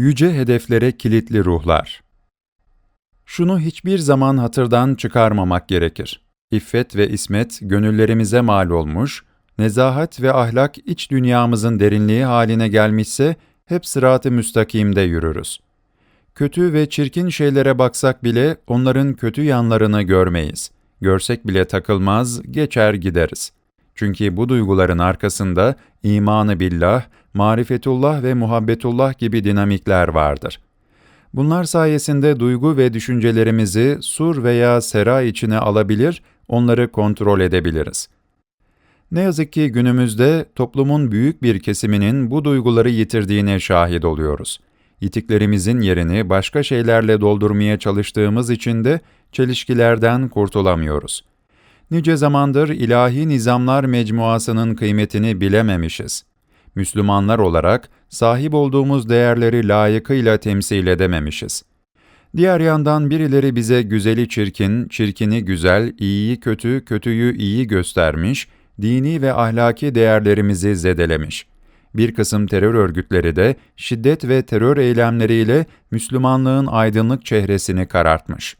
Yüce hedeflere kilitli ruhlar. Şunu hiçbir zaman hatırdan çıkarmamak gerekir. İffet ve ismet gönüllerimize mal olmuş, nezahat ve ahlak iç dünyamızın derinliği haline gelmişse hep sırat-ı müstakimde yürürüz. Kötü ve çirkin şeylere baksak bile onların kötü yanlarını görmeyiz. Görsek bile takılmaz, geçer gideriz. Çünkü bu duyguların arkasında imanı billah, marifetullah ve muhabbetullah gibi dinamikler vardır. Bunlar sayesinde duygu ve düşüncelerimizi sur veya sera içine alabilir, onları kontrol edebiliriz. Ne yazık ki günümüzde toplumun büyük bir kesiminin bu duyguları yitirdiğine şahit oluyoruz. Yitiklerimizin yerini başka şeylerle doldurmaya çalıştığımız için de çelişkilerden kurtulamıyoruz. Nice zamandır ilahi nizamlar mecmuasının kıymetini bilememişiz. Müslümanlar olarak sahip olduğumuz değerleri layıkıyla temsil edememişiz. Diğer yandan birileri bize güzeli çirkin, çirkini güzel, iyiyi kötü, kötüyü iyi göstermiş, dini ve ahlaki değerlerimizi zedelemiş. Bir kısım terör örgütleri de şiddet ve terör eylemleriyle Müslümanlığın aydınlık çehresini karartmış.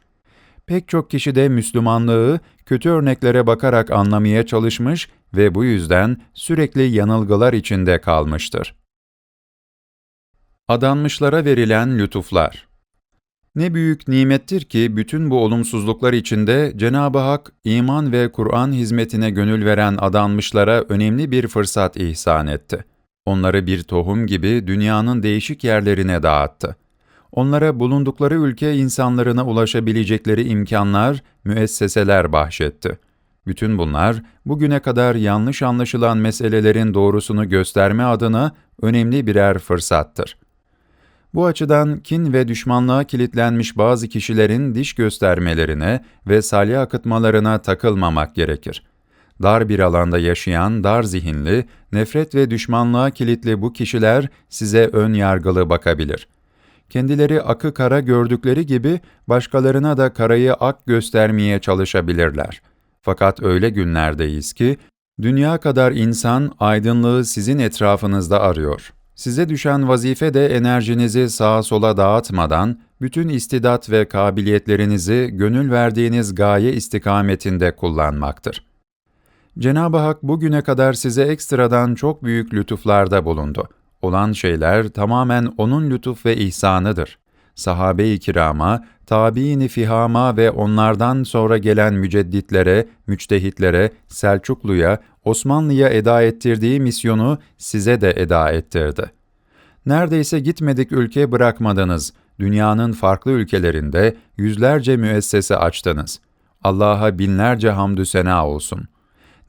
Pek çok kişi de Müslümanlığı kötü örneklere bakarak anlamaya çalışmış ve bu yüzden sürekli yanılgılar içinde kalmıştır. Adanmışlara verilen lütuflar Ne büyük nimettir ki bütün bu olumsuzluklar içinde Cenab-ı Hak iman ve Kur'an hizmetine gönül veren adanmışlara önemli bir fırsat ihsan etti. Onları bir tohum gibi dünyanın değişik yerlerine dağıttı. Onlara bulundukları ülke insanlarına ulaşabilecekleri imkanlar, müesseseler bahşetti. Bütün bunlar, bugüne kadar yanlış anlaşılan meselelerin doğrusunu gösterme adına önemli birer fırsattır. Bu açıdan kin ve düşmanlığa kilitlenmiş bazı kişilerin diş göstermelerine ve salya akıtmalarına takılmamak gerekir. Dar bir alanda yaşayan, dar zihinli, nefret ve düşmanlığa kilitli bu kişiler size ön yargılı bakabilir. Kendileri akı kara gördükleri gibi başkalarına da karayı ak göstermeye çalışabilirler. Fakat öyle günlerdeyiz ki, dünya kadar insan aydınlığı sizin etrafınızda arıyor. Size düşen vazife de enerjinizi sağa sola dağıtmadan, bütün istidat ve kabiliyetlerinizi gönül verdiğiniz gaye istikametinde kullanmaktır. Cenab-ı Hak bugüne kadar size ekstradan çok büyük lütuflarda bulundu. Olan şeyler tamamen O'nun lütuf ve ihsanıdır. Sahabe-i kirama, tabiini fihama ve onlardan sonra gelen mücedditlere, müçtehitlere, Selçuklu'ya, Osmanlı'ya eda ettirdiği misyonu size de eda ettirdi. Neredeyse gitmedik ülke bırakmadınız. Dünyanın farklı ülkelerinde yüzlerce müessese açtınız. Allah'a binlerce hamdü sena olsun.''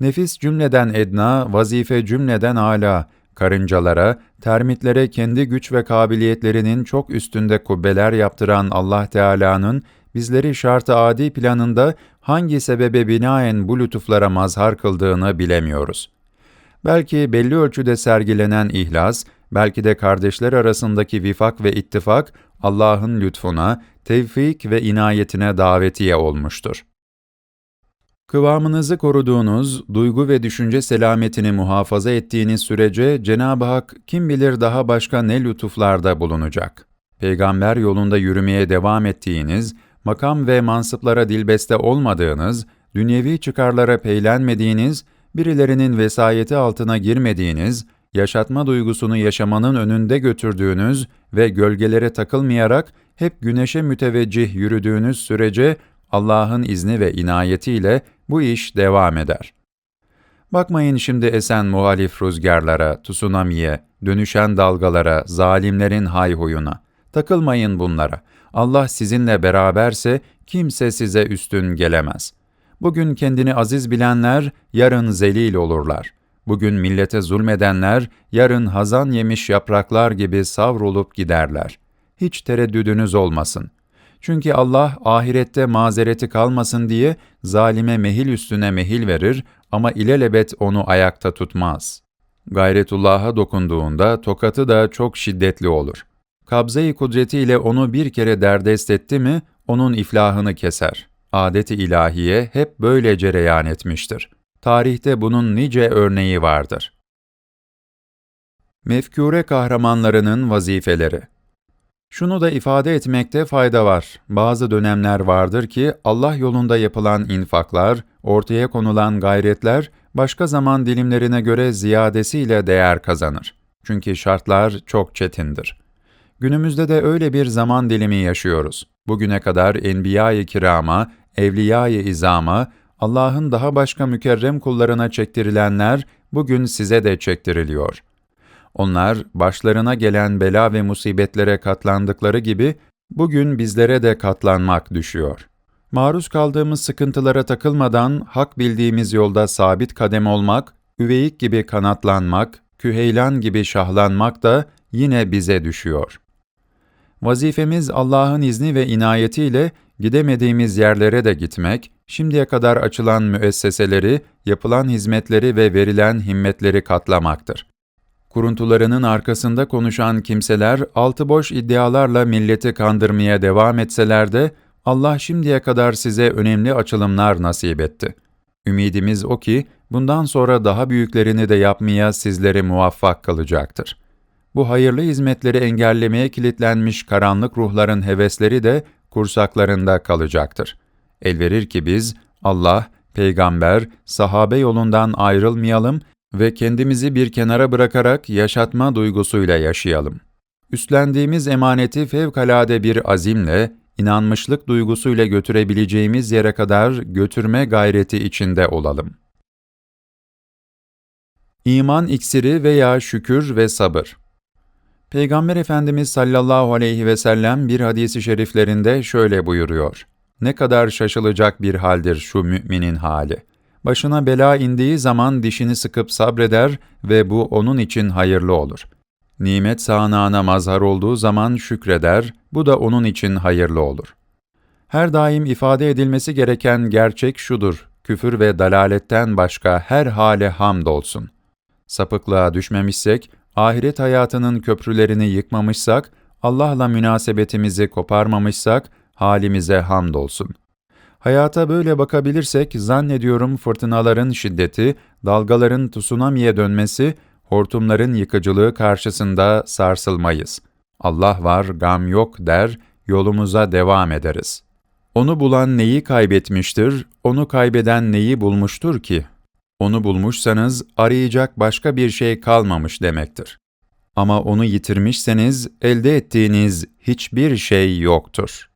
Nefis cümleden edna, vazife cümleden âlâ, karıncalara, termitlere kendi güç ve kabiliyetlerinin çok üstünde kubbeler yaptıran Allah Teala'nın bizleri şart-ı adi planında hangi sebebe binaen bu lütuflara mazhar kıldığını bilemiyoruz. Belki belli ölçüde sergilenen ihlas, belki de kardeşler arasındaki vifak ve ittifak Allah'ın lütfuna, tevfik ve inayetine davetiye olmuştur. Kıvamınızı koruduğunuz, duygu ve düşünce selametini muhafaza ettiğiniz sürece Cenab-ı Hak kim bilir daha başka ne lütuflarda bulunacak. Peygamber yolunda yürümeye devam ettiğiniz, makam ve mansıplara dilbeste olmadığınız, dünyevi çıkarlara peylenmediğiniz, birilerinin vesayeti altına girmediğiniz, yaşatma duygusunu yaşamanın önünde götürdüğünüz ve gölgelere takılmayarak hep güneşe müteveccih yürüdüğünüz sürece Allah'ın izni ve inayetiyle bu iş devam eder. Bakmayın şimdi esen muhalif rüzgarlara, tsunamiye, dönüşen dalgalara, zalimlerin hayhuyuna. Takılmayın bunlara. Allah sizinle beraberse kimse size üstün gelemez. Bugün kendini aziz bilenler yarın zelil olurlar. Bugün millete zulmedenler yarın hazan yemiş yapraklar gibi savrulup giderler. Hiç tereddüdünüz olmasın. Çünkü Allah ahirette mazereti kalmasın diye zalime mehil üstüne mehil verir ama ilelebet onu ayakta tutmaz. Gayretullah'a dokunduğunda tokatı da çok şiddetli olur. Kabze-i kudretiyle onu bir kere derdest etti mi, onun iflahını keser. Adet-i ilahiye hep böyle cereyan etmiştir. Tarihte bunun nice örneği vardır. Mefkure kahramanlarının vazifeleri Şunu da ifade etmekte fayda var. Bazı dönemler vardır ki Allah yolunda yapılan infaklar, ortaya konulan gayretler başka zaman dilimlerine göre ziyadesiyle değer kazanır. Çünkü şartlar çok çetindir. Günümüzde de öyle bir zaman dilimi yaşıyoruz. Bugüne kadar enbiya-i kirama, evliya-i izama, Allah'ın daha başka mükerrem kullarına çektirilenler bugün size de çektiriliyor. Onlar başlarına gelen bela ve musibetlere katlandıkları gibi bugün bizlere de katlanmak düşüyor. Maruz kaldığımız sıkıntılara takılmadan hak bildiğimiz yolda sabit kadem olmak, üveyik gibi kanatlanmak, küheylan gibi şahlanmak da yine bize düşüyor. Vazifemiz Allah'ın izni ve inayetiyle gidemediğimiz yerlere de gitmek, şimdiye kadar açılan müesseseleri, yapılan hizmetleri ve verilen himmetleri katlamaktır. Kuruntularının arkasında konuşan kimseler altı boş iddialarla milleti kandırmaya devam etseler de Allah şimdiye kadar size önemli açılımlar nasip etti. Ümidimiz o ki bundan sonra daha büyüklerini de yapmaya sizleri muvaffak kılacaktır. Bu hayırlı hizmetleri engellemeye kilitlenmiş karanlık ruhların hevesleri de kursaklarında kalacaktır. Elverir ki biz Allah, peygamber, sahabe yolundan ayrılmayalım ve kendimizi bir kenara bırakarak yaşatma duygusuyla yaşayalım. Üstlendiğimiz emaneti fevkalade bir azimle, inanmışlık duygusuyla götürebileceğimiz yere kadar götürme gayreti içinde olalım. İman iksiri veya şükür ve sabır Peygamber Efendimiz sallallahu aleyhi ve sellem bir hadisi şeriflerinde şöyle buyuruyor. Ne kadar şaşılacak bir haldir şu müminin hali. Başına bela indiği zaman dişini sıkıp sabreder ve bu onun için hayırlı olur. Nimet sağanağına mazhar olduğu zaman şükreder, bu da onun için hayırlı olur. Her daim ifade edilmesi gereken gerçek şudur, küfür ve dalaletten başka her hale hamdolsun. Sapıklığa düşmemişsek, ahiret hayatının köprülerini yıkmamışsak, Allah'la münasebetimizi koparmamışsak, halimize hamdolsun. Hayata böyle bakabilirsek, zannediyorum fırtınaların şiddeti, dalgaların tsunami'ye dönmesi, hortumların yıkıcılığı karşısında sarsılmayız. Allah var, gam yok der, yolumuza devam ederiz. Onu bulan neyi kaybetmiştir, onu kaybeden neyi bulmuştur ki? Onu bulmuşsanız arayacak başka bir şey kalmamış demektir. Ama onu yitirmişseniz elde ettiğiniz hiçbir şey yoktur.